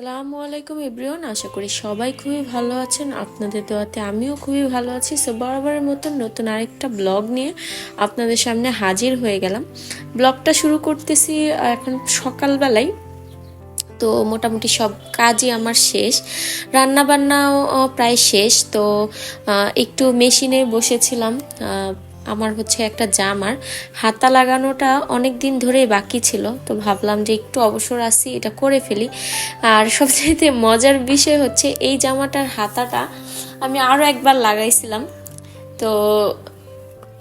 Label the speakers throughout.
Speaker 1: আসসালামু আলাইকুম এভরিওয়ান, আশা করি সবাই খুবই ভালো আছেন। আপনাদের দোয়াতে আমিও খুবই ভালো আছি। সো বরাবরের মতন নতুন আরেকটা ব্লগ নিয়ে আপনাদের সামনে হাজির হয়ে গেলাম। ব্লগটা শুরু করতেছি এখন সকালবেলায়। তো, মোটামুটি সব কাজই আমার শেষ। রান্না বান্নাও প্রায় শেষ। তো একটু মেশিনে বসেছিলাম আমার হচ্ছে একটা জামার। হাতা লাগানোটা অনেক দিন ধরেই বাকি ছিল, তো ভাবলাম যে একটু অবসর আসি, এটা করে ফেলি। আর সবচেয়ে মজার বিষয় হচ্ছে এই জামাটার হাতাটা আমি আরও একবার লাগাইছিলাম। তো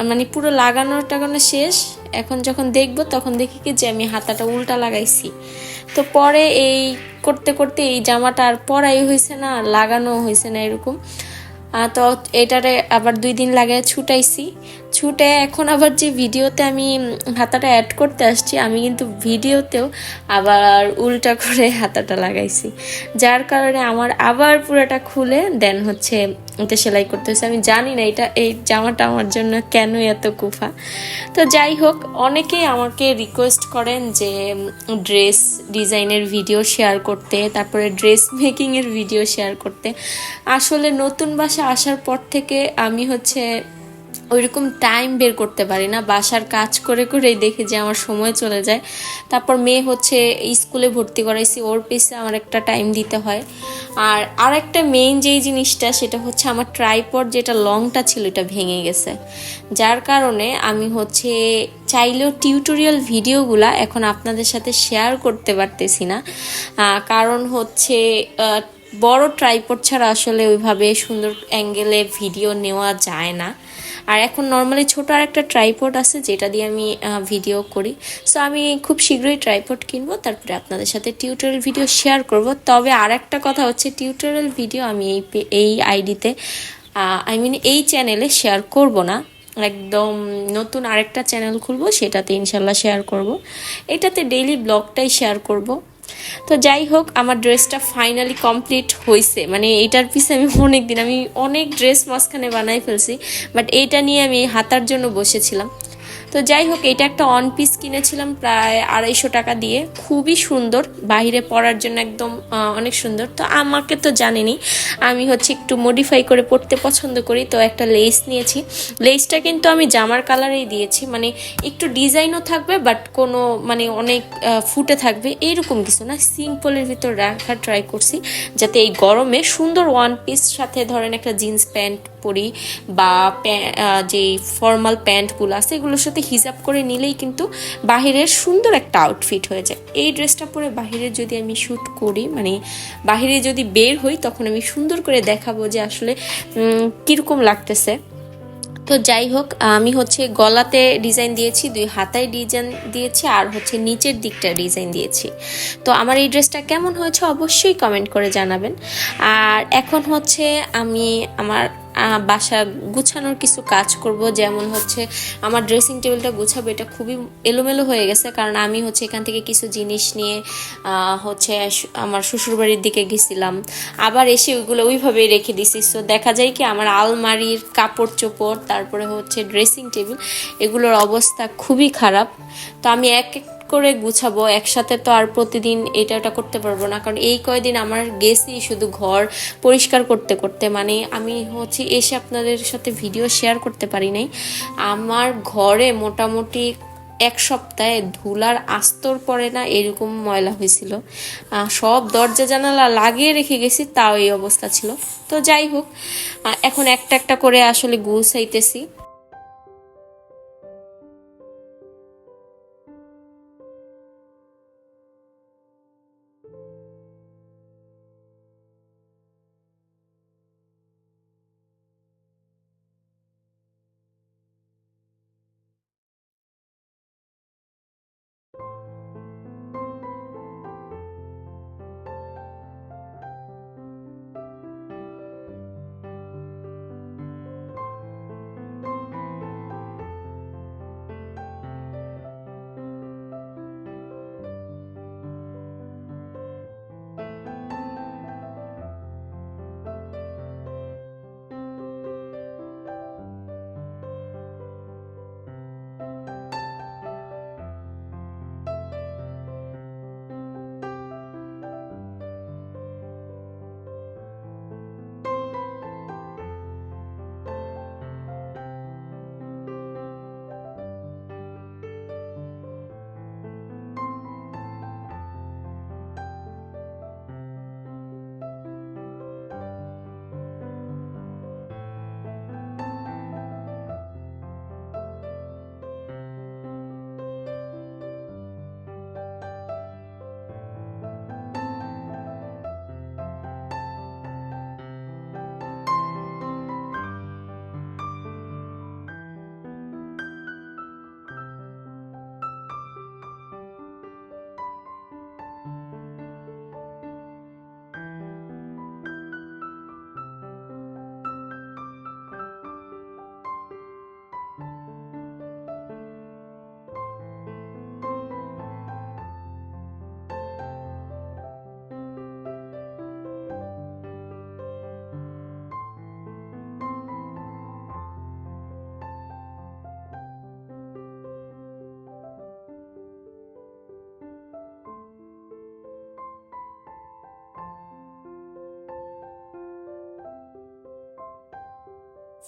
Speaker 1: মানে পুরো লাগানো টাগানো শেষ, এখন যখন দেখব তখন দেখি কি যে আমি হাতাটা উল্টা লাগাইছি। তো পরে এই করতে করতে এই জামাটা আর পরাই হয়েছে না লাগানো হয়েছে না এরকম। তো এটারে আবার দুই দিন লাগায় ছুটাইছি। ছুটে, এখন আবার যে ভিডিওতে আমি হাতাটা অ্যাড করতে আসছি, আমি কিন্তু ভিডিওতেও আবার উল্টা করে হাতাটা লাগাইছি। যার কারণে আমার আবার পুরোটা খুলে দেন হচ্ছে এটা সেলাই করতে হচ্ছে আমি জানি না এটা, এই জামাটা আমার জন্য কেন এত কুফা। তো যাই হোক, অনেকেই আমাকে রিকোয়েস্ট করেন যে ড্রেস ডিজাইনের ভিডিও শেয়ার করতে, তারপরে ড্রেস মেকিংয়ের ভিডিও শেয়ার করতে। আসলে নতুন বাসা আসার পর থেকে আমি হচ্ছে ওইরকম টাইম বের করতে পারি না। বাসার কাজ করে করেই দেখি যে আমার সময় চলে যায়। তারপর মেয়ে হচ্ছে স্কুলে ভর্তি করাইছি, ওর পিছে আমার একটা টাইম দিতে হয়। আর আর একটা মেইন যেই জিনিসটা, সেটা হচ্ছে আমার ট্রাইপড যেটা লংটা ছিল, এটা ভেঙে গেছে। যার কারণে আমি হচ্ছে চাইলেও টিউটোরিয়াল ভিডিওগুলা এখন আপনাদের সাথে শেয়ার করতে পারতেছি না। কারণ হচ্ছে বড় ট্রাইপড ছাড়া আসলে ওইভাবে সুন্দর অ্যাঙ্গেলে ভিডিও নেওয়া যায় না। আর এখন নর্মালি ছোট আর একটা ট্রাইপড আছে, যেটা দিয়ে আমি ভিডিও করি। সো আমি খুব শীঘ্রই ট্রাইপড কিনবো, তারপরে আপনাদের সাথে টিউটোরিয়াল ভিডিও শেয়ার করব। তবে আর একটা কথা হচ্ছে টিউটোরিয়াল ভিডিও আমি এই এই আইডিতে আই মিন এই চ্যানেলে শেয়ার করব না। একদম নতুন আরেকটা চ্যানেল খুলবো, সেটাতে ইনশাল্লাহ শেয়ার করব। এটাতে ডেইলি ব্লগটাই শেয়ার করব। তো যাই হোক, আমার ড্রেসটা ফাইনালি কমপ্লিট হয়েছে মানে এটার পিছে আমি অনেক দিন আমি অনেক ড্রেস মাঝখানে বানাই ফেলছি বাট এইটা নিয়ে আমি হাতার জন্য বসেছিলাম। তো যাই হোক, এটা একটা অন পিস কিনেছিলাম প্রায় আড়াইশো টাকা দিয়ে। খুবই সুন্দর বাইরে পরার জন্য একদম অনেক সুন্দর। তো আমাকে তো জানেনি, আমি হচ্ছে একটু মডিফাই করে পরতে পছন্দ করি, তো একটা লেস নিয়েছি। লেসটা কিন্তু আমি জামার কালারেই দিয়েছি মানে একটু ডিজাইনও থাকবে বাট কোনো মানে অনেক ফুটে থাকবে। এইরকম কিছু না সিম্পলের ভিতর রাখার ট্রাই করছি, যাতে এই গরমে সুন্দর ওয়ান পিস সাথে ধরেন একটা জিন্স প্যান্ট পরি বা যে ফর্মাল প্যান্টগুলো আছে, এগুলোর সাথে হিজাব করে নিলেই কিন্তু বাহিরের সুন্দর একটা আউটফিট হয়ে যায়। এই ড্রেসটা পরে বাহিরে যদি আমি শ্যুট করি মানে বাহিরে যদি বের হই, তখন আমি সুন্দর করে দেখাবো যে আসলে কীরকম লাগতেছে। তো যাই হোক, আমি হচ্ছে গলাতে ডিজাইন দিয়েছি, দুই হাতায় ডিজাইন দিয়েছি, আর হচ্ছে নিচের দিকটা ডিজাইন দিয়েছি। তো আমার এই ড্রেসটা কেমন হয়েছে অবশ্যই কমেন্ট করে জানাবেন। আর এখন হচ্ছে আমি আমার বাসা গুছানোর কিছু কাজ করব, যেমন হচ্ছে আমার ড্রেসিং টেবিলটা গুছাবো, এটা খুবই এলোমেলো হয়ে গেছে, কারণ আমি হচ্ছে এখান থেকে কিছু জিনিস নিয়ে হচ্ছে আমার শ্বশুরবাড়ির দিকে গেছিলাম। আবার এসে ওইগুলো ওইভাবেই রেখে দিছি। সো দেখা যায় কি আমার আলমারির কাপড় চোপড় তারপরে হচ্ছে ড্রেসিং টেবিল এগুলোর অবস্থা খুবই খারাপ। তো আমি এক এক করে গুছাবো, একসাথে তো আর প্রতিদিন এটা ওটা করতে পারব না। কারণ এই কয়দিন আমার গেছি শুধু ঘর পরিষ্কার করতে করতে। মানে আমি হচ্ছে এসে আপনাদের সাথে ভিডিও শেয়ার করতে পারি নাই। আমার ঘরে মোটামুটি এক সপ্তাহে ধুলার আস্তর পড়ে না, এরকম ময়লা হয়েছিল। সব দরজা জানালা লাগিয়ে রেখে গেছি, তাও এই অবস্থা ছিল। তো যাই হোক এখন একটা একটা করে আসলে গুছাইতেছি।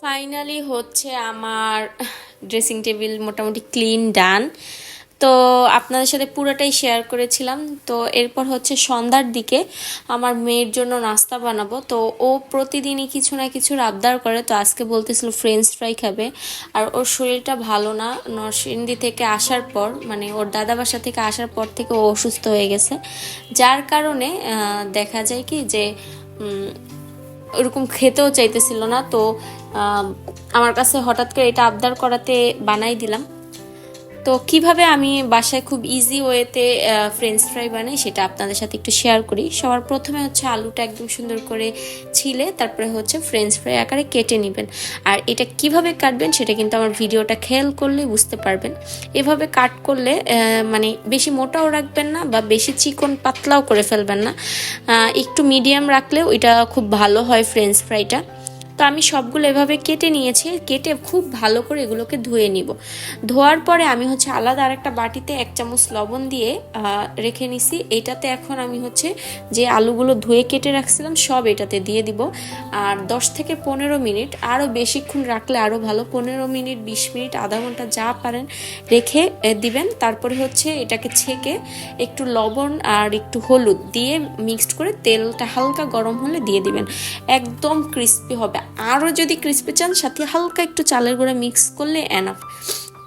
Speaker 1: ফাইনালি হচ্ছে আমার ড্রেসিং টেবিল মোটামুটি ক্লিন ডান তো আপনাদের সাথে পুরোটাই শেয়ার করেছিলাম। তো এরপর হচ্ছে সন্ধ্যার দিকে আমার মেয়ের জন্য নাস্তা বানাবো। তো ও প্রতিদিনই কিছু না কিছু আবদার করে। তো আজকে বলতেছিল ফ্রেঞ্চ ফ্রাই খাবে। আর ওর শরীরটা ভালো না। নরসিংদী থেকে আসার পর মানে ওর দাদা বাসা থেকে আসার পর থেকে ও অসুস্থ হয়ে গেছে। যার কারণে দেখা যায় কি যে ওরকম খেতেও চাইতেছিল না। তো আমার কাছে হঠাৎ করে এটা আবদার করাতে বানাই দিলাম। তো কীভাবে আমি বাসায় খুব ইজি ওয়েতে ফ্রেঞ্চ ফ্রাই বানাই সেটা আপনাদের সাথে একটু শেয়ার করি। সবার প্রথমে হচ্ছে আলুটা একদম সুন্দর করে ছিলে, তারপরে হচ্ছে ফ্রেঞ্চ ফ্রাই আকারে কেটে নেবেন। আর এটা কীভাবে কাটবেন সেটা কিন্তু আমার ভিডিওটা খেয়াল করলে বুঝতে পারবেন। এভাবে কাট করলে মানে বেশি মোটাও রাখবেন না বা বেশি চিকন পাতলাও করে ফেলবেন না। একটু মিডিয়াম রাখলেও ওইটা খুব ভালো হয় ফ্রেঞ্চ ফ্রাইটা তো আমি সবগুলো এভাবে কেটে নিয়েছি, কেটে খুব ভালো করে এগুলোকে ধুয়ে নিব। ধোয়ার পরে আমি হচ্ছে আলাদা আরেকটা বাটিতে এক চামচ লবণ দিয়ে রেখে নিছি। এটাতে এখন আমি হচ্ছে যে আলুগুলো ধুয়ে কেটে রাখছিলাম, সব এটাতে দিয়ে দিব। আর দশ থেকে পনেরো মিনিট আরও বেশিক্ষণ রাখলে আরও ভালো, পনেরো মিনিট, বিশ মিনিট, আধা ঘণ্টা যা পারেন রেখে দিবেন। তারপরে হচ্ছে এটাকে ছেঁকে একটু লবণ আর একটু হলুদ দিয়ে মিক্সড করে তেলটা হালকা গরম হলে দিয়ে দিবেন। একদম ক্রিস্পি হবে। আরও যদি ক্রিস্পি চান, সাথে হালকা একটু চালের গুঁড়া মিক্স করলে অ্যানাফ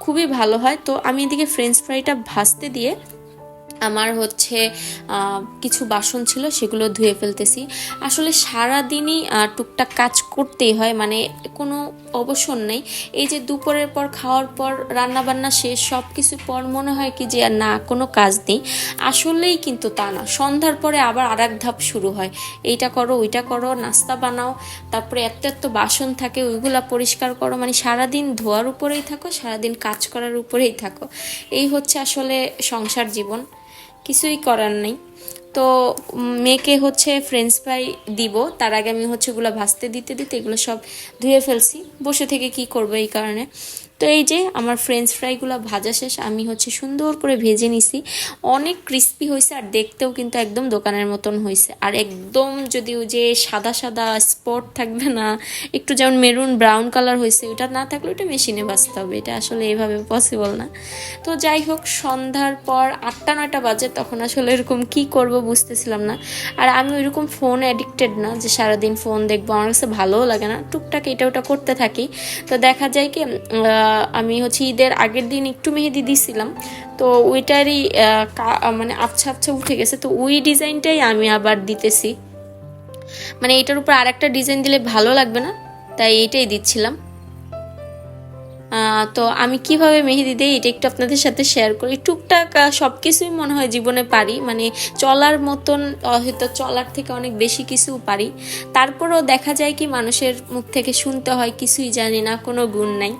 Speaker 1: খুবই ভালো হয়। তো আমি এদিকে ফ্রেঞ্চ ফ্রাইটা ভাজতে দিয়ে আমার হচ্ছে কিছু বাসন ছিল সেগুলো ধুয়ে ফেলতেছি। আসলে সারাদিনই আহ, টুকটাক কাজ করতেই হয় মানে কোনো অবসর নেই। এই যে দুপুরের পর খাওয়ার পর রান্না বান্না শেষ সব কিছু পর মনে হয় কি যে না কোনো কাজ নেই। আসলেই কিন্তু তা না। সন্ধ্যার পরে আবার আর এক ধাপ শুরু হয়। এইটা করো ওইটা করো নাস্তা বানাও তারপরে এত এত বাসন থাকে ওইগুলা পরিষ্কার করো। মানে সারাদিন ধোয়ার উপরেই থাকো সারাদিন কাজ করার উপরেই থাকো। এই হচ্ছে আসলে সংসার জীবন। কিছুই করার নেই। তো মেয়েকে হচ্ছে ফ্রেঞ্চ ফ্রাই দিব। তার আগে আমি হচ্ছে ওগুলো ভাজতে, দিতে দিতে এগুলো সব ধুয়ে ফেলছি। বসে থেকে কি করব এই কারণে। তো এই যে আমার ফ্রেঞ্চ ফ্রাইগুলো ভাজা শেষ, আমি হচ্ছে সুন্দর করে ভেজে নিছি। অনেক ক্রিস্পি হয়েছে আর দেখতেও কিন্তু একদম দোকানের মতন হয়েছে আর একদম যদি ওই যে সাদা সাদা স্পট থাকবে না, একটু যেমন মেরুন ব্রাউন কালার হয়েছে ওটা না থাকলে ওটা মেশিনে বাঁচতে হবে। এটা আসলে এভাবে পসিবল না। তো যাই হোক, সন্ধ্যার পর আটটা, নয়টা বাজে, তখন আসলে এরকম কি করব বুঝতেছিলাম না। আর আমি ওইরকম ফোন অ্যাডিক্টেড না যে সারাদিন ফোন দেখব, আমার কাছে ভালোও লাগে না। টুকটাক এটা ওটা করতে থাকি। তো দেখা যায় কি আমি হচ্ছে ঈদের আগের দিন একটু মেহেদি দিছিলাম। তো ওইটারই মানে আবছা আবছা উঠে গেছে। তো ওই ডিজাইনটাই আমি আবার দিতেছি। মানে এটার উপর আর একটা ডিজাইন দিলে ভালো লাগবে না, তাই এইটাই দিচ্ছিলাম। তো আমি কীভাবে মেহেদি দিই এটা একটু আপনাদের সাথে শেয়ার করি। টুকটাক সব কিছুই মনে হয় জীবনে পারি। মানে চলার মতন হয়তো চলার থেকে অনেক বেশি কিছু পারি। তারপরও দেখা যায় কি মানুষের মুখ থেকে শুনতে হয়, কিছুই জানি না, কোনো গুণ নাই।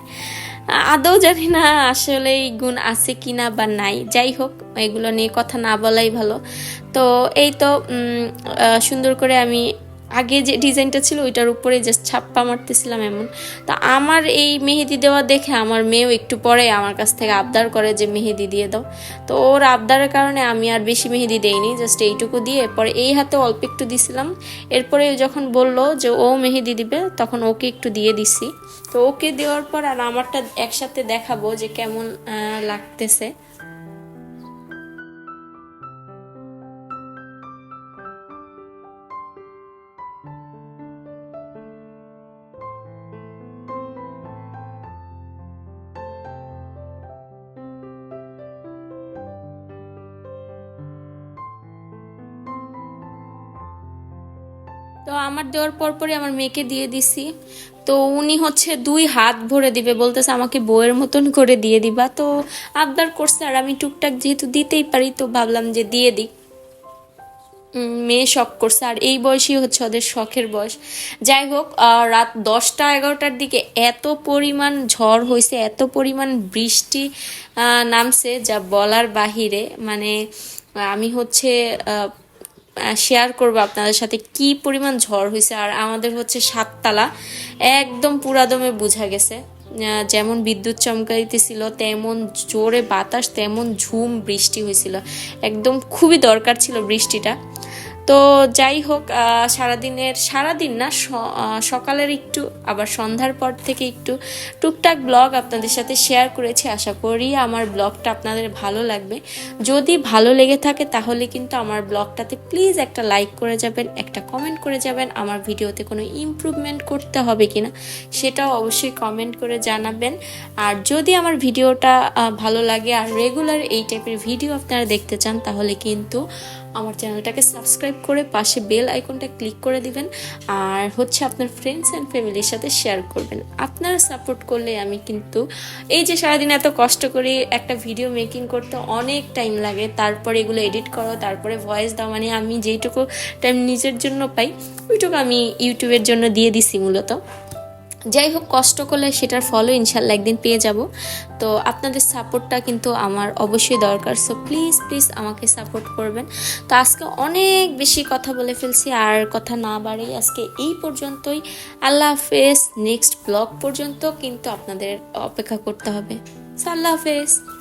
Speaker 1: আদৌ জানি না আসলে এই গুণ আছে কি না বা নাই। যাই হোক, এগুলো নিয়ে কথা না বলাই ভালো। তো এই তো সুন্দর করে আমি আগে যে ডিজাইনটা ছিল ওইটার উপরে জাস্ট ছাপ্পা মারতেছিলাম এমন। তা আমার এই মেহেদি দেওয়া দেখে আমার মেয়েও একটু পরে আমার কাছ থেকে আবদার করে যে মেহেদি দিয়ে দাও। তো ওর আবদারের কারণে আমি আর বেশি মেহেদি দেইনি জাস্ট এইটুকু দিয়ে পরে এই হাতে অল্প একটু দিছিলাম। এরপরে যখন বলল যে ও মেহেদি দিবে, তখন ওকে একটু দিয়ে দিছি। তো ওকে দেওয়ার পর আর আমারটা একসাথে দেখাবো যে কেমন লাগতেছে। তো আমার দেওয়ার পরপরই আমার মেয়েকে দিয়ে দিছি। তো উনি হচ্ছে দুই হাত ভরে দিবে, বলতেছে আমাকে বইয়ের মতন করে দিয়ে দিবা। তো আবদার করছে আর আমি টুকটাক যেহেতু দিতেই পারি, তো ভাবলাম যে দিয়ে দিই। মেয়ে শখ করছে আর এই বয়সই হচ্ছে ওদের শখের বয়স। যাই হোক রাত দশটা এগারোটার দিকে এত পরিমাণ ঝড় হয়েছে এত পরিমাণ বৃষ্টি নামছে যা বলার বাহিরে। মানে আমি হচ্ছে শেয়ার করব আপনাদের সাথে কি পরিমাণ ঝড় হয়েছে আর আমাদের হচ্ছে সাততলা একদম পুরাদমে বোঝা গেছে। যেমন বিদ্যুৎ চমকাইতে ছিল তেমন জোরে বাতাস, তেমন ঝুম বৃষ্টি হয়েছিল। একদম খুবই দরকার ছিল বৃষ্টিটা। তো যাই হোক সারাদিনের, সারাদিন না সকালের একটু, আবার সন্ধ্যার পর থেকে একটু টুকটাক ব্লগ আপনাদের সাথে শেয়ার করেছি। আশা করি আমার ব্লগটা আপনাদের ভালো লাগবে। যদি ভালো লেগে থাকে, তাহলে কিন্তু আমার ব্লগটাতে প্লিজ একটা লাইক করে যাবেন, একটা কমেন্ট করে যাবেন। আমার ভিডিওতে কোনো ইমপ্রুভমেন্ট করতে হবে কি না সেটাও অবশ্যই কমেন্ট করে জানাবেন। আর যদি আমার ভিডিওটা ভালো লাগে, আর রেগুলার এই টাইপের ভিডিও আপনারা দেখতে চান, তাহলে কিন্তু আমার চ্যানেলটাকে সাবস্ক্রাইব করে পাশে বেল আইকনটা ক্লিক করে দিবেন, আর হচ্ছে আপনার ফ্রেন্ডস অ্যান্ড ফ্যামিলির সাথে শেয়ার করবেন। আপনারা সাপোর্ট করলে আমি কিন্তু এই যে সারাদিন এত কষ্ট করে একটা ভিডিও মেকিং করতে অনেক টাইম লাগে, তারপরে এগুলো এডিট করো, তারপরে ভয়েস দাও মানে আমি যেইটুকু টাইম নিজের জন্য পাই, ওইটুকু আমি ইউটিউবের জন্য দিয়ে দিছি মূলত। যাই হোক কষ্ট করলে সেটার ফলও ইনশাল্লাহ একদিন পেয়ে যাব। তো আপনাদের সাপোর্টটা কিন্তু আমার অবশ্যই দরকার। সো প্লিজ প্লিজ আমাকে সাপোর্ট করবেন। তো আজকে অনেক বেশি কথা বলে ফেলছি, আর কথা না বাড়ি আজকে এই পর্যন্তই। আল্লাহ হাফেজ। নেক্সট ব্লগ পর্যন্ত কিন্তু আপনাদের অপেক্ষা করতে হবে। সো আল্লাহ হাফেজ।